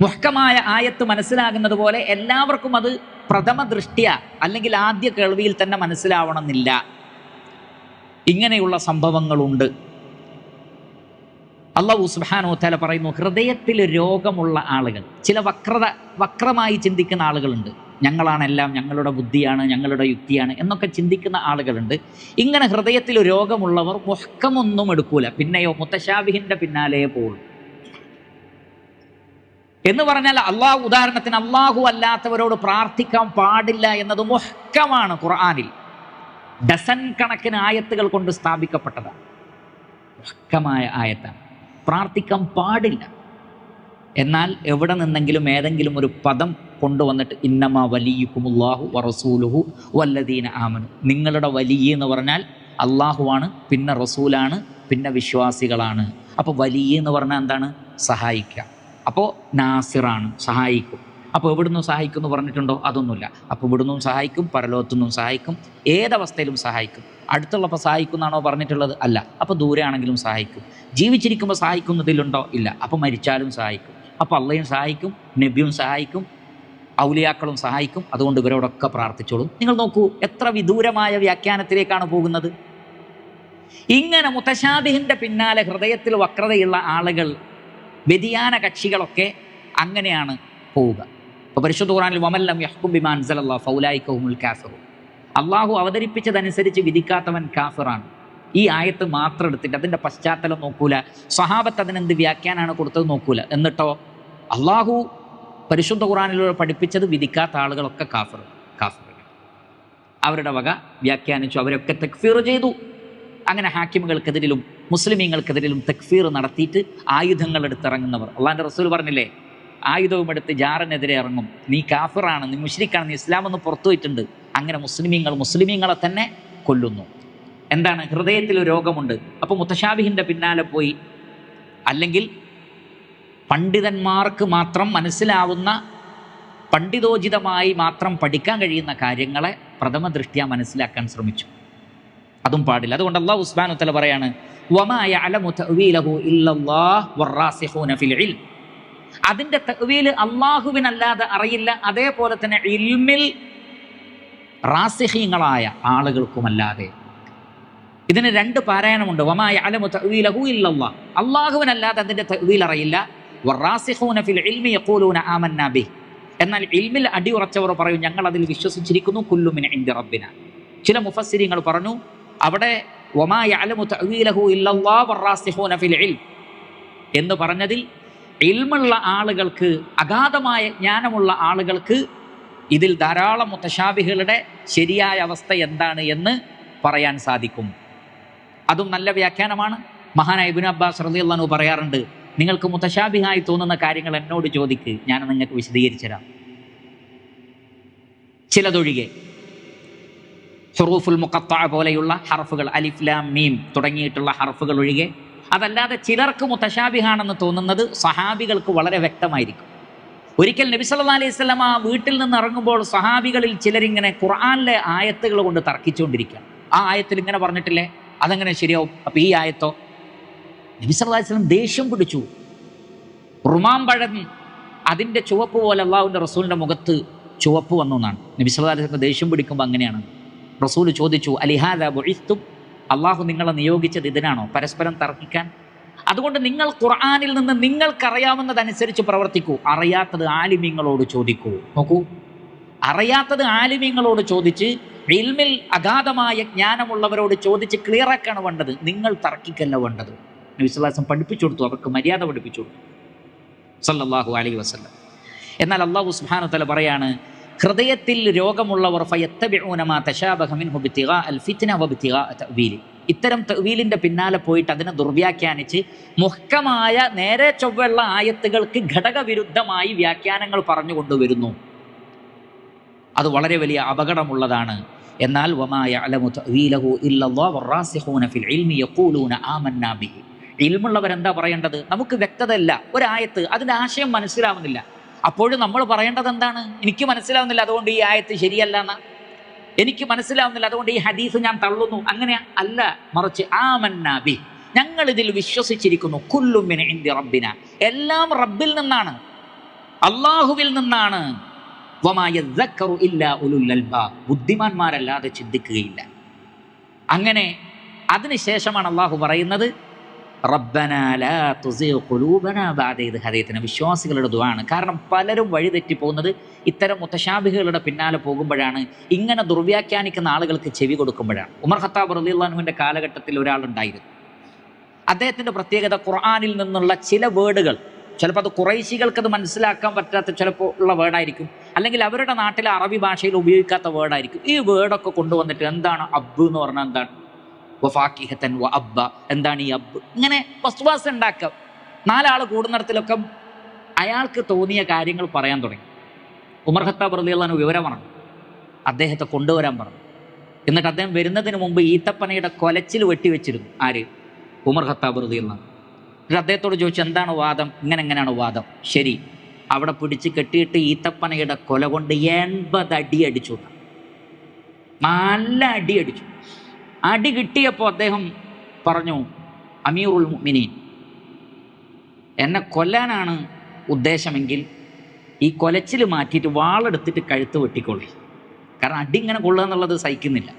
മുഹ്കമായ ആയത്ത് മനസ്സിലാകുന്നത് പോലെ എല്ലാവർക്കും അത് പ്രഥമ ദൃഷ്ടിയ അല്ലെങ്കിൽ ആദ്യ കേൾവിയിൽ തന്നെ മനസ്സിലാവണമെന്നില്ല. ഇങ്ങനെയുള്ള സംഭവങ്ങളുണ്ട്. അള്ളാഹു സുബാനോ തല പറയുന്നു ഹൃദയത്തിൽ രോഗമുള്ള ആളുകൾ ചില വക്രത വക്രമായി ചിന്തിക്കുന്ന ആളുകളുണ്ട്. ഞങ്ങളാണെല്ലാം ഞങ്ങളുടെ ബുദ്ധിയാണ് ഞങ്ങളുടെ യുക്തിയാണ് എന്നൊക്കെ ചിന്തിക്കുന്ന ആളുകളുണ്ട്. ഇങ്ങനെ ഹൃദയത്തിൽ രോഗമുള്ളവർ മുഹക്കമൊന്നും എടുക്കൂല. പിന്നെയോ മുത്തശാബിഹിന്റെ പിന്നാലെ പോകും. എന്ന് പറഞ്ഞാൽ അള്ളാഹു ഉദാഹരണത്തിന് അള്ളാഹു അല്ലാത്തവരോട് പ്രാർത്ഥിക്കാൻ പാടില്ല എന്നത് മുഹക്കമാണ് ഖുർആാനിൽ. ഡസൻ കണക്കിന് ആയത്തുകൾ കൊണ്ട് സ്ഥാപിക്കപ്പെട്ടതാണ്. വക്കമായ ആയത്താണ്. പ്രാർത്ഥിക്കാൻ പാടില്ല. എന്നാൽ എവിടെ നിന്നെങ്കിലും ഏതെങ്കിലും ഒരു പദം കൊണ്ടുവന്നിട്ട് ഇന്നമ വലിയുക്കുമുല്ലാഹു വറസൂലുഹു വല്ലദീന ആമനു. നിങ്ങളുടെ വലിയ എന്ന് പറഞ്ഞാൽ അള്ളാഹുവാണ് പിന്നെ റസൂലാണ് പിന്നെ വിശ്വാസികളാണ്. അപ്പോൾ വലിയ എന്ന് പറഞ്ഞാൽ എന്താണ്? സഹായിക്കുക. അപ്പോൾ നാസിറാണ് സഹായിക്കും. അപ്പോൾ എവിടുന്ന് സഹായിക്കും എന്ന് പറഞ്ഞിട്ടുണ്ടോ? അതൊന്നുമില്ല. അപ്പോൾ ഇവിടുന്നും സഹായിക്കും പരലോകത്തുനിന്നും സഹായിക്കും ഏതവസ്ഥയിലും സഹായിക്കും. അടുത്തുള്ളപ്പോൾ സഹായിക്കും എന്നാണോ പറഞ്ഞിട്ടുള്ളത്? അല്ല. അപ്പോൾ ദൂരെ ആണെങ്കിലും സഹായിക്കും. ജീവിച്ചിരിക്കുമ്പോൾ സഹായിക്കുന്നതിലുണ്ടോ? ഇല്ല. അപ്പോൾ മരിച്ചാലും സഹായിക്കും. അപ്പോൾ അള്ളയും സഹായിക്കും നബിയും സഹായിക്കും ഔലിയാക്കളും സഹായിക്കും. അതുകൊണ്ട് ഇവരോടൊക്കെ പ്രാർത്ഥിച്ചോളും. നിങ്ങൾ നോക്കൂ എത്ര വിദൂരമായ വ്യാഖ്യാനത്തിലേക്കാണ് പോകുന്നത്? ഇങ്ങനെ മുത്തശാബിഹിന്റെ പിന്നാലെ ഹൃദയത്തിൽ വക്രതയുള്ള ആളുകൾ വ്യതിയാന കക്ഷികളൊക്കെ അങ്ങനെയാണ് പോവുക. ഇപ്പോൾ പരിശുദ്ധ ഖുറാനിൽ വമല്ലം യഹ്കും ബിമാൻ സലല്ലാ ഫൗലായിക്കഹുമുൽ കാഫിറു അള്ളാഹു അവതരിപ്പിച്ചതനുസരിച്ച് വിധിക്കാത്തവൻ കാഫിറാണ്. ഈ ആയത്ത് മാത്രം എടുത്തിട്ട് അതിന്റെ പശ്ചാത്തലം നോക്കൂല. സ്വഹാബത്ത് അതിനെന്ത് വ്യാഖ്യാനാണ് കൊടുത്തത് നോക്കൂല. എന്നിട്ടോ? അള്ളാഹു പരിശുദ്ധ ഖുറാനിലൂടെ പഠിപ്പിച്ചത് വിധിക്കാത്ത ആളുകളൊക്കെ കാഫർ കാഫർ അവരുടെ വക വ്യാഖ്യാനിച്ചു. അവരൊക്കെ തെക്ഫീർ ചെയ്തു. അങ്ങനെ ഹാക്കിമുകൾക്കെതിരിലും മുസ്ലിമീങ്ങൾക്കെതിരിലും തെക്ഫീർ നടത്തിയിട്ട് ആയുധങ്ങൾ എടുത്തിറങ്ങുന്നവർ. അള്ളാന്റെ റസൂൽ പറഞ്ഞില്ലേ? ആയുധവും എടുത്ത് ജാറിനെതിരെ ഇറങ്ങും. നീ കാഫിറാണ് നീ മുഷ്രിക്കാണ് നീ ഇസ്ലാം എന്ന് പുറത്തു പോയിട്ടുണ്ട്. അങ്ങനെ മുസ്ലിമീങ്ങൾ മുസ്ലിമീങ്ങളെ തന്നെ കൊല്ലുന്നു. എന്താണ്? ഹൃദയത്തിൽ ഒരു രോഗമുണ്ട്. അപ്പോൾ മുത്തശാബിഹിന്റെ പിന്നാലെ പോയി. അല്ലെങ്കിൽ പണ്ഡിതന്മാർക്ക് മാത്രം മനസ്സിലാവുന്ന പണ്ഡിതോചിതമായി മാത്രം പഠിക്കാൻ കഴിയുന്ന കാര്യങ്ങളെ പ്രഥമ ദൃഷ്ട്യാ മനസ്സിലാക്കാൻ ശ്രമിച്ചു. അതും പാടില്ല. അതുകൊണ്ട് അള്ളാഹു ഉസ്മാനുത്തല തല പറയാണ് അതിന്റെ തവീൽ അള്ളാഹുവിനല്ലാതെ അറിയില്ല. അതേപോലെ തന്നെ ഇൽമിൽ റാസിഹീങ്ങളായ ആളുകൾക്കുമല്ലാതെ. ഇതിന് രണ്ട് പാരായണമുണ്ട്. വമായ അലമു തവീലഹു ഇല്ലല്ലാ. അള്ളാഹുവിനല്ലാതെ അതിന്റെ തവീൽ അറിയില്ല. ഫിൽ ഇൽമി യഖൂലൂന എന്നാൽ ഇൽമിൽ അടിയുറച്ചവർ പറയും ഞങ്ങൾ അതിൽ വിശ്വസിച്ചിരിക്കുന്നു കുല്ലുമിൻ ഇന്ദി റബ്ബിന. ചില മുഫസ്സിരിങ്ങൾ പറഞ്ഞു അവിടെ ഫിൽ ഇൽം എന്ന് പറഞ്ഞതിൽ ഇൽമുള്ള ആളുകൾക്ക് അഗാധമായ ജ്ഞാനമുള്ള ആളുകൾക്ക് ഇതിൽ ധാരാളം മുത്തശാബികളുടെ ശരിയായ അവസ്ഥ എന്താണ് എന്ന് പറയാൻ സാധിക്കും. അതും നല്ല വ്യാഖ്യാനമാണ്. മഹാനായ ഇബിൻ അബ്ബാസ് റളിയല്ലാഹു പറയാറുണ്ട് നിങ്ങൾക്ക് മുത്തശാബിഹായി തോന്നുന്ന കാര്യങ്ങൾ എന്നോട് ചോദിക്ക് ഞാൻ നിങ്ങൾക്ക് വിശദീകരിച്ചു തരാം ചിലതൊഴികെ ഹുറൂഫുൽ മുക്കത്ത പോലെയുള്ള ഹർഫുകൾ അലിഫ്ലാം മീം തുടങ്ങിയിട്ടുള്ള ഹർഫുകൾ ഒഴികെ അതല്ലാതെ ചിലർക്ക് മുത്തശാബിഹാണെന്ന് തോന്നുന്നത് സഹാബികൾക്ക് വളരെ വ്യക്തമായിരിക്കും. ഒരിക്കൽ നബി സല്ലാ അലൈഹി സ്വലം ആ വീട്ടിൽ നിന്ന് ഇറങ്ങുമ്പോൾ സഹാബികളിൽ ചിലരിങ്ങനെ ഖുർആാനിലെ ആയത്തുകൾ കൊണ്ട് തർക്കിച്ചുകൊണ്ടിരിക്കുകയാണ്. ആ ആയത്തിൽ ഇങ്ങനെ പറഞ്ഞിട്ടില്ലേ? അതെങ്ങനെ ശരിയാവും? അപ്പം ഈ ആയത്തോ? നബി സല്ലാ അലൈഹി സ്വലം ദേഷ്യം പിടിച്ചു. റുമാമ്പഴം അതിന്റെ ചുവപ്പ് പോലെ അള്ളാഹുവിന്റെ റസൂലിന്റെ മുഖത്ത് ചുവപ്പ് വന്നു എന്നാണ്. നബി സല്ലാ അലൈഹി സ്വലം ദേഷ്യം പിടിക്കുമ്പോൾ അങ്ങനെയാണ്. റസൂൽ ചോദിച്ചു അലിഹാദ അള്ളാഹു നിങ്ങളെ നിയോഗിച്ചത് ഇതിനാണോ? പരസ്പരം തർക്കിക്കാൻ? അതുകൊണ്ട് നിങ്ങൾ ഖുർആാനിൽ നിന്ന് നിങ്ങൾക്കറിയാവുന്നതനുസരിച്ച് പ്രവർത്തിക്കൂ. അറിയാത്തത് ആലിമ്യങ്ങളോട് ചോദിക്കൂ. നോക്കൂ. അറിയാത്തത് ആലിമ്യങ്ങളോട് ചോദിച്ച് ഇൽമിൽ അഗാധമായ ജ്ഞാനമുള്ളവരോട് ചോദിച്ച് ക്ലിയർ ആക്കാണ് വേണ്ടത്. നിങ്ങൾ തർക്കിക്കല്ല വേണ്ടത്. വിശ്വാസം പഠിപ്പിച്ചു കൊടുത്തു. അവർക്ക് മര്യാദ പഠിപ്പിച്ചു കൊടുത്തു. സല്ലാഹു അലൈഹി വസ്ലം എന്നാൽ അള്ളാഹു തആല പറയാണ് ഹൃദയത്തിൽ രോഗമുള്ളവർ അൽ ഇത്തരം തവീലിന്റെ പിന്നാലെ പോയിട്ട് അതിനെ ദുർവ്യാഖ്യാനിച്ച് മുഹ്കമായ നേരെ ചൊവ്വുള്ള ആയത്തുകൾക്ക് ഘടകവിരുദ്ധമായി വ്യാഖ്യാനങ്ങൾ പറഞ്ഞു കൊണ്ടുവരുന്നു അത് വളരെ വലിയ അപകടമുള്ളതാണ്. എന്നാൽ ഫിൽ ഇൽമി യഖൂലൂന ഇൽമുള്ളവരെന്താ പറയേണ്ടത്? നമുക്ക് വ്യക്തതയല്ല. ഒരായത്ത് അതിന്റെ ആശയം മനസ്സിലാവുന്നില്ല. അപ്പോഴും നമ്മൾ പറയേണ്ടത് എന്താണ്? എനിക്ക് മനസ്സിലാവുന്നില്ല അതുകൊണ്ട് ഈ ആയത്ത് ശരിയല്ല എന്ന. എനിക്ക് മനസ്സിലാവുന്നില്ല അതുകൊണ്ട് ഈ ഹദീസ് ഞാൻ തള്ളുന്നു. അങ്ങനെ അല്ല മറിച്ച് ആമന്നാ ബി ഞങ്ങൾ ഇതിൽ വിശ്വസിച്ചിരിക്കുന്നു കുല്ലുമിന് ഇന്ത്യ റബ്ബിന. എല്ലാം റബ്ബിൽ നിന്നാണ്. അള്ളാഹുവിൽ നിന്നാണ്. ബുദ്ധിമാന്മാരല്ലാതെ ചിന്തിക്കുകയില്ല. അങ്ങനെ അതിനുശേഷമാണ് അള്ളാഹു പറയുന്നത് റബ്ബന ലാ തുസിഗ് ഖുലൂബന ബഅദ. ഇദ് ഹദൈതന വിശ്വാസികളുടെ ദുവാണ് കാരണം പലരും വഴിതെറ്റി പോകുന്നത് ഇത്തരം മുത്തശാബികളുടെ പിന്നാലെ പോകുമ്പോഴാണ്. ഇങ്ങനെ ദുർവ്യാഖ്യാനിക്കുന്ന ആളുകൾക്ക് ചെവി കൊടുക്കുമ്പോഴാണ്. ഉമർ ഖത്താബ് റളിയല്ലാഹുവിന്റെ കാലഘട്ടത്തിൽ ഒരാളുണ്ടായിരുന്നു. അദ്ദേഹത്തിന്റെ പ്രത്യേകത ഖുർആനിൽ നിന്നുള്ള ചില വേർഡുകൾ. ചിലപ്പോൾ അത് കുറേശികൾക്കത് മനസ്സിലാക്കാൻ പറ്റാത്ത ചിലപ്പോൾ ഉള്ള വേർഡായിരിക്കും. അല്ലെങ്കിൽ അവരുടെ നാട്ടിലെ അറബി ഭാഷയിൽ ഉപയോഗിക്കാത്ത വേർഡായിരിക്കും. ഈ വേർഡൊക്കെ കൊണ്ടുവന്നിട്ട് എന്താണ് അബ്ബ് എന്ന് പറഞ്ഞാൽ എന്താണ്? വഫാക്കിഹത്തൻ വ അബ്ബ. എന്താണ് ഈ അബ്ബ്? ഇങ്ങനെ വസ്തുവാസം ഉണ്ടാക്കാം നാലാൾ കൂടുന്നിടത്തിലൊക്കെ അയാൾക്ക് തോന്നിയ കാര്യങ്ങൾ പറയാൻ തുടങ്ങി. ഉമർ ഖത്താബ് റളിയല്ലാഹു വിവരം പറഞ്ഞു. അദ്ദേഹത്തെ കൊണ്ടുവരാൻ പറഞ്ഞു. എന്നിട്ട് അദ്ദേഹം വരുന്നതിന് മുമ്പ് ഈത്തപ്പനയുടെ കൊലച്ചിൽ വെട്ടിവെച്ചിരുന്നു. ആര്? ഉമർ ഖത്താബ് റളിയല്ലാഹു എന്നിട്ട് അദ്ദേഹത്തോട് ചോദിച്ചു എന്താണ് വാദം? ഇങ്ങനെ എങ്ങനെയാണ് വാദം? ശരി അവിടെ പിടിച്ച് കെട്ടിയിട്ട് ഈത്തപ്പനയുടെ കൊല കൊണ്ട് എൺപത് അടി അടിച്ചു. നല്ല അടി അടിച്ചു. അടി കിട്ടിയപ്പോൾ അദ്ദേഹം പറഞ്ഞു അമീറുൽ മുഅ്മിനീൻ എന്നെ കൊല്ലാനാണ് ഉദ്ദേശമെങ്കിൽ ഈ കൊലച്ചിൽ മാറ്റിയിട്ട് വാളെടുത്തിട്ട് കഴുത്ത് വെട്ടിക്കൊള്ളി. കാരണം അടി ഇങ്ങനെ കൊള്ളുക എന്നുള്ളത് സഹിക്കുന്നില്ല.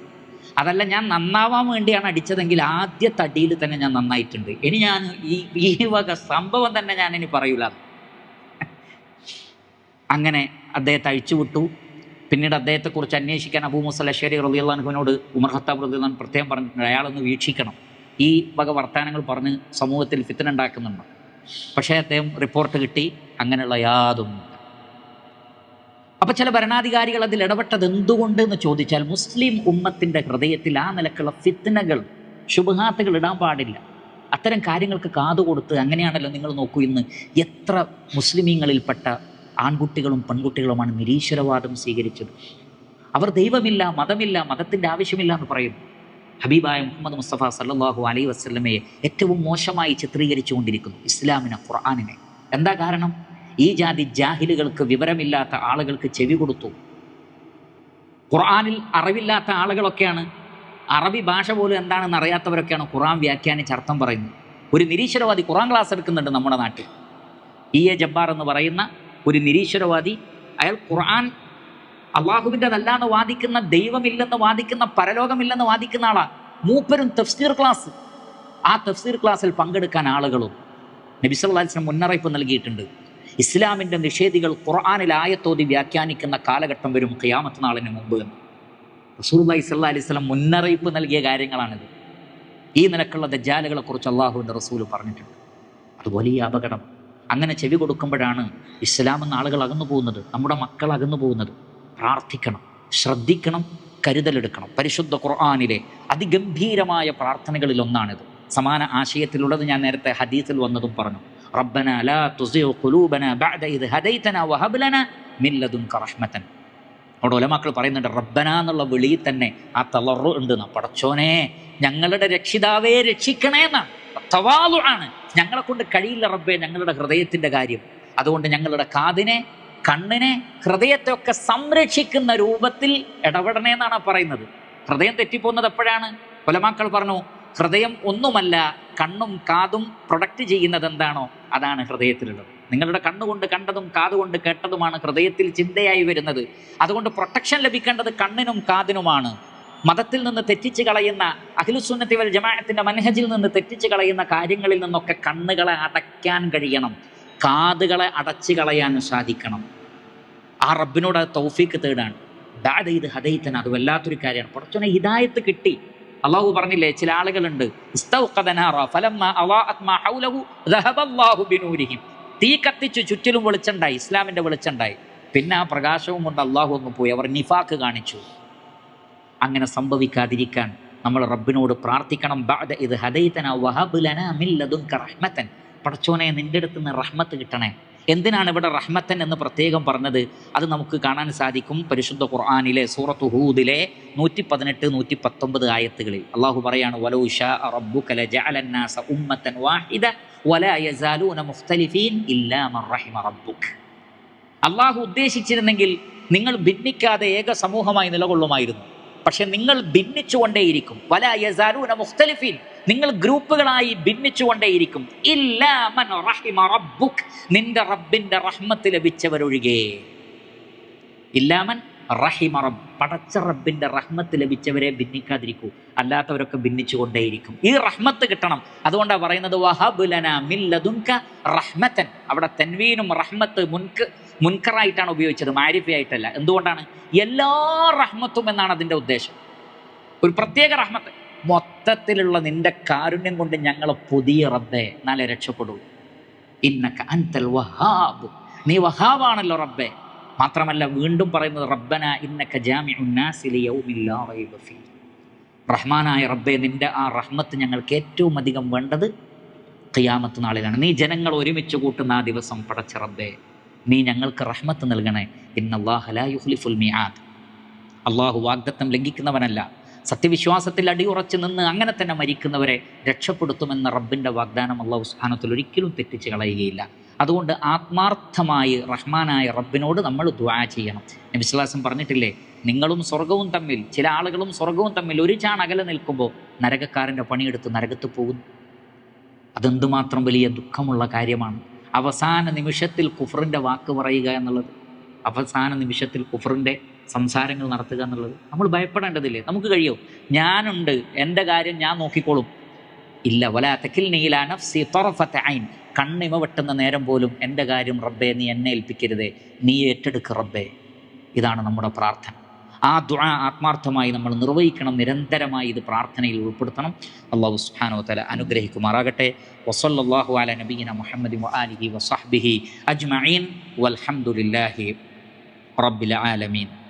അതല്ല ഞാൻ നന്നാവാൻ വേണ്ടിയാണ് അടിച്ചതെങ്കിൽ ആദ്യ തടിയിൽ തന്നെ ഞാൻ നന്നായിട്ടുണ്ട്. ഇനി ഞാൻ ഈ ഈ വക സംഭവം തന്നെ ഞാൻ ഇനി പറയൂല. അങ്ങനെ അദ്ദേഹത്തെ അഴിച്ചുവിട്ടു. പിന്നീട് അദ്ദേഹത്തെക്കുറിച്ച് അന്വേഷിക്കാൻ അബൂ മുസൽ അഷേരി റളിയല്ലാഹുവിനോട് ഉമർ ഹത്താബ് റളിയല്ലാഹു പ്രത്യേകം പറഞ്ഞിട്ടുണ്ട്. അയാളൊന്ന് വീക്ഷിക്കണം. ഈ വക വർത്തമാനങ്ങൾ പറഞ്ഞ് സമൂഹത്തിൽ ഫിത്തന ഉണ്ടാക്കുന്നുണ്ട്. പക്ഷേ അദ്ദേഹം റിപ്പോർട്ട് കിട്ടി അങ്ങനെയുള്ള യാതൊന്നും അപ്പൊ ചില ഭരണാധികാരികൾ അതിൽ ഇടപെട്ടത് എന്തുകൊണ്ട് എന്ന് ചോദിച്ചാൽ മുസ്ലിം ഉമ്മത്തിന്റെ ഹൃദയത്തിൽ ആ നിലക്കുള്ള ഫിത്തനകൾ ശുഭഹാത്തുകൾ ഇടാൻ പാടില്ല. അത്തരം കാര്യങ്ങൾക്ക് കാതുകൊടുത്ത് അങ്ങനെയാണല്ലോ നിങ്ങൾ നോക്കൂ ഇന്ന് എത്ര മുസ്ലിമീങ്ങളിൽപ്പെട്ട ആൺകുട്ടികളും പെൺകുട്ടികളുമാണ് നിരീശ്വരവാദം സ്വീകരിച്ചത്. അവർ ദൈവമില്ല മതമില്ല മതത്തിന്റെ ആവശ്യമില്ല എന്ന് പറയും. ഹബീബായ മുഹമ്മദ് മുസ്തഫ സല്ലാഹു അലൈ വസ്ലമയെ ഏറ്റവും മോശമായി ചിത്രീകരിച്ചു കൊണ്ടിരിക്കുന്നു ഇസ്ലാമിനെ ഖുർആാനിനെ. എന്താ കാരണം? ഈ ജാതി ജാഹിലുകൾക്ക് വിവരമില്ലാത്ത ആളുകൾക്ക് ചെവി കൊടുത്തു. ഖുർആാനിൽ അറിവില്ലാത്ത ആളുകളൊക്കെയാണ്. അറബി ഭാഷ പോലും എന്താണെന്ന് അറിയാത്തവരൊക്കെയാണ് ഖുറാൻ വ്യാഖ്യാനിച്ച് അർത്ഥം പറയുന്നത്. ഒരു നിരീശ്വരവാദി ഖുറാൻ ക്ലാസ് എടുക്കുന്നുണ്ട് നമ്മുടെ നാട്ടിൽ. ഇ എ ജബ്ബാർ എന്ന് പറയുന്ന ഒരു നിരീശ്വരവാദി. അയാൾ ഖുർആൻ അള്ളാഹുവിന്റെതല്ലാന്ന് വാദിക്കുന്ന ദൈവമില്ലെന്ന് വാദിക്കുന്ന പരലോകമില്ലെന്ന് വാദിക്കുന്ന ആളാ. മൂപ്പരും തഫ്സീർ ക്ലാസ്. ആ തഫ്സീർ ക്ലാസ്സിൽ പങ്കെടുക്കാൻ ആളുകളും നബി വസല്ലം മുന്നറിയിപ്പ് നൽകിയിട്ടുണ്ട്. ഇസ്ലാമിന്റെ നിഷേധികൾ ഖുർആാനിൽ ആയത്തോതി വ്യാഖ്യാനിക്കുന്ന കാലഘട്ടം വരും ഖിയാമത്ത് നാളിന് മുമ്പ്. എന്ന് സ്വല്ലല്ലാഹു അലൈഹി വസല്ലം മുന്നറിയിപ്പ് നൽകിയ കാര്യങ്ങളാണിത്. ഈ നിലക്കുള്ള ദജ്ജാലുകളെക്കുറിച്ച് അള്ളാഹുവിന്റെ റസൂൽ പറഞ്ഞിട്ടുണ്ട്. അത് വലിയ അപകടം. അങ്ങനെ ചെവി കൊടുക്കുമ്പോഴാണ് ഇസ്ലാം എന്ന ആളുകൾ അകന്നു പോകുന്നത് നമ്മുടെ മക്കൾ അകന്നു പോകുന്നത്. പ്രാർത്ഥിക്കണം ശ്രദ്ധിക്കണം കരുതലെടുക്കണം. പരിശുദ്ധ ഖുർആാനിലെ അതിഗംഭീരമായ പ്രാർത്ഥനകളിൽ ഒന്നാണിത്. സമാന ആശയത്തിലുള്ളത് ഞാൻ നേരത്തെ ഹദീസിൽ വന്നതും പറഞ്ഞു. റബ്ബന ലാ ബഅദ ഇദ് വഹബ് മിൻ റഹ്മതൻ. അവിടെ ഒലമാക്കൾ പറയുന്നുണ്ട് റബ്ബന എന്നുള്ള വിളിയിൽ തന്നെ ആ തളറു ഉണ്ട്. പടച്ചോനെ ഞങ്ങളുടെ രക്ഷിതാവേ രക്ഷിക്കണേ എന്നാണ് ആണ് ഞങ്ങളെ കൊണ്ട് കഴിയില്ല റബ്ബേ ഞങ്ങളുടെ ഹൃദയത്തിന്റെ കാര്യം. അതുകൊണ്ട് ഞങ്ങളുടെ കാതിനെ കണ്ണിനെ ഹൃദയത്തെ ഒക്കെ സംരക്ഷിക്കുന്ന രൂപത്തിൽ ഇടപെടണേ എന്നാണ് പറയുന്നത്. ഹൃദയം തെറ്റിപ്പോകുന്നത് എപ്പോഴാണ്? കൊലമാക്കൾ പറഞ്ഞു ഹൃദയം ഒന്നുമല്ല കണ്ണും കാതും പ്രൊഡക്റ്റ് ചെയ്യുന്നത് എന്താണോ അതാണ് ഹൃദയത്തിലുള്ളത്. നിങ്ങളുടെ കണ്ണുകൊണ്ട് കണ്ടതും കാതുകൊണ്ട് കേട്ടതുമാണ് ഹൃദയത്തിൽ ചിന്തയായി വരുന്നത്. അതുകൊണ്ട് പ്രൊട്ടക്ഷൻ ലഭിക്കേണ്ടത് കണ്ണിനും കാതിനുമാണ്. മതത്തിൽ നിന്ന് തെറ്റിച്ച് കളയുന്ന അഖിലുസുന്നത്തി വൽ ജമാഅത്തിന്റെ മനഹജിൽ നിന്ന് തെറ്റിച്ച് കളയുന്ന കാര്യങ്ങളിൽ നിന്നൊക്കെ കണ്ണുകളെ അടയ്ക്കാൻ കഴിയണം. കാതുകളെ അടച്ചു കളയാൻ സാധിക്കണം. ആ റബ്ബിനോട് തൗഫീക്ക് തേടാണ്. ദാദ ഇത് അത് വല്ലാത്തൊരു കാര്യമാണ്. പുറത്തുനെ ഹിദായത്ത് കിട്ടി. അള്ളാഹു പറഞ്ഞില്ലേ ചില ആളുകളുണ്ട് തീ കത്തിച്ചു ചുറ്റിലും വെളിച്ചുണ്ടായി ഇസ്ലാമിന്റെ വെളിച്ചുണ്ടായി പിന്നെ ആ പ്രകാശവും കൊണ്ട് അള്ളാഹു അങ്ങ് പോയി അവർ നിഫാക്ക് കാണിച്ചു. അങ്ങനെ സംഭവിക്കാതിരിക്കാൻ നമ്മൾ റബ്ബിനോട് പ്രാർത്ഥിക്കണം. ബാദ ഇത് ഹദൈതന വഹബുലന മില്ലതുൻക റഹ്മത്തൻ. പടച്ചോനെ നിന്റെ അടുത്ത് നിന്ന് റഹ്മത്ത് കിട്ടണേ. എന്തിനാണ് ഇവിടെ റഹ്മത്തൻ എന്ന് പ്രത്യേകം പറഞ്ഞത്? അത് നമുക്ക് കാണാൻ സാധിക്കും പരിശുദ്ധ ഖുർആാനിലെ സൂറത്ത് ഹൂദിലെ നൂറ്റി പതിനെട്ട് നൂറ്റി പത്തൊമ്പത് ആയത്തുകളിൽ അള്ളാഹു പറയാണ് വാഹിദ യസാലൂന റഹിമ അള്ളാഹു ഉദ്ദേശിച്ചിരുന്നെങ്കിൽ നിങ്ങൾ ഭിന്നിക്കാതെ ഏക സമൂഹമായി നിലകൊള്ളുമായിരുന്നു. പക്ഷെ നിങ്ങൾ ഭിന്നിച്ചുകൊണ്ടേയിരിക്കും. വല യസാലൂന മുഖ്തലിഫീൻ. നിങ്ങൾ ഗ്രൂപ്പുകളായി ഭിന്നിച്ചുകൊണ്ടേയിരിക്കും. ഇല്ലാ മൻ റഹിമ റബ്ബുക്. നിന്റെ റബ്ബിന്റെ റഹ്മത്ത് ലഭിച്ചവരൊഴികെ. ഇല്ലാമൻ റഹിമ റബ്ബ്. പടച്ച റബ്ബിന്റെ റഹ്മത്ത് ലഭിച്ചവരെ ഭിന്നിക്കാതിരിക്കൂ. അല്ലാത്തവരൊക്കെ ഭിന്നിച്ചുകൊണ്ടേയിരിക്കും. ഈ റഹ്മത്ത് കിട്ടണം. അതുകൊണ്ടാണ് പറയുന്നത് വഹബ് മില്ലതുൻക റഹ്മത്തൻ. അവിടെ തൻവീനും റഹ്മത്ത് മുൻക്ക് മുൻകറായിട്ടാണ് ഉപയോഗിച്ചത് മാരിഫയായിട്ടല്ല. എന്തുകൊണ്ടാണ്? എല്ലാ റഹ്മത്തും എന്നാണ് അതിന്റെ ഉദ്ദേശം. ഒരു പ്രത്യേക റഹ്മത്ത്. മൊത്തത്തിലുള്ള നിന്റെ കാരുണ്യം കൊണ്ട് ഞങ്ങൾ പുതിയ റബ്ബെ നാളെ രക്ഷപ്പെടൂ ഇന്നക അൻതൽ വഹാബ്. നീ വഹാബാണല്ലോ റബ്ബെ. മാത്രമല്ല വീണ്ടും പറയുന്നത് റബ്ബന ഇന്നക ജാമിഉൻ നാസി ലിയൗമിൻ ലാ ഫീ. റഹ്മാനായ റബ്ബെ നിന്റെ ആ റഹ്മത്ത് ഞങ്ങൾക്ക് ഏറ്റവും അധികം വേണ്ടത് ഖിയാമത്ത് നാളിലാണ്. നീ ജനങ്ങൾ ഒരുമിച്ച് കൂട്ടുന്ന ആ ദിവസം പടച്ച റബ്ബെ. നീ ഞങ്ങൾക്ക് റഹ്മത്ത് നൽകണേ. ഇന്നല്ലാഹ ലാ യുഖ്ലിഫുൽ മിആദ്. അള്ളാഹു വാഗ്ദത്തം ലംഘിക്കുന്നവനല്ല. സത്യവിശ്വാസത്തിൽ അടിയുറച്ച് നിന്ന് അങ്ങനെ തന്നെ മരിക്കുന്നവരെ രക്ഷപ്പെടുത്തുമെന്ന റബ്ബിന്റെ വാഗ്ദാനം അള്ളാഹു സ്ഥാനത്തിൽ ഒരിക്കലും തെറ്റിച്ച് കളയുകയില്ല. അതുകൊണ്ട് ആത്മാർത്ഥമായി റഹ്മാനായ റബ്ബിനോട് നമ്മൾ ദ്വാ ചെയ്യണം. നബിസ്ലാസം പറഞ്ഞിട്ടില്ലേ? നിങ്ങളും സ്വർഗവും തമ്മിൽ ചില ആളുകളും സ്വർഗവും തമ്മിൽ ഒരു ചാൺ അകലെ നിൽക്കുമ്പോൾ നരകക്കാരന്റെ പണിയെടുത്ത് നരകത്ത് പോകുന്നു. അതെന്തുമാത്രം വലിയ ദുഃഖമുള്ള കാര്യമാണ്. അവസാന നിമിഷത്തിൽ കുഫറിന്റെ വാക്ക് പറയുക എന്നുള്ളത് അവസാന നിമിഷത്തിൽ കുഫറിന്റെ സംസാരങ്ങൾ നടത്തുക എന്നുള്ളത് നമ്മൾ ഭയപ്പെടേണ്ടതില്ലേ? നമുക്ക് കഴിയോ? ഞാനുണ്ട് എന്റെ കാര്യം ഞാൻ നോക്കിക്കോളും. ഇല്ല വല തെക്കിൽ നീലാണ് ഐൻ കണ്ണിമ വെട്ടുന്ന നേരം പോലും എന്റെ കാര്യം റബ്ബേ നീ എന്നെ ഏൽപ്പിക്കരുതേ. നീ ഏറ്റെടുക്ക് റബ്ബേ. ഇതാണ് നമ്മുടെ പ്രാർത്ഥന. ആ ദുആ ആത്മാർത്ഥമായി നമ്മൾ നിർവഹിക്കണം നിരന്തരമായി ഇത് പ്രാർത്ഥനയിൽ ഉൾപ്പെടുത്തണം. അള്ളാഹു സുഹാനോ തല അനുഗ്രഹിക്കുമാറാകട്ടെ. വസല്ലല്ലാഹു അല നബീന മുഹമ്മദ് വആലിഹി വസഹ്ബിഹി അജ്മഈൻ. വൽഹംദുലില്ലാഹി റബ്ബിൽ ആലമീൻ.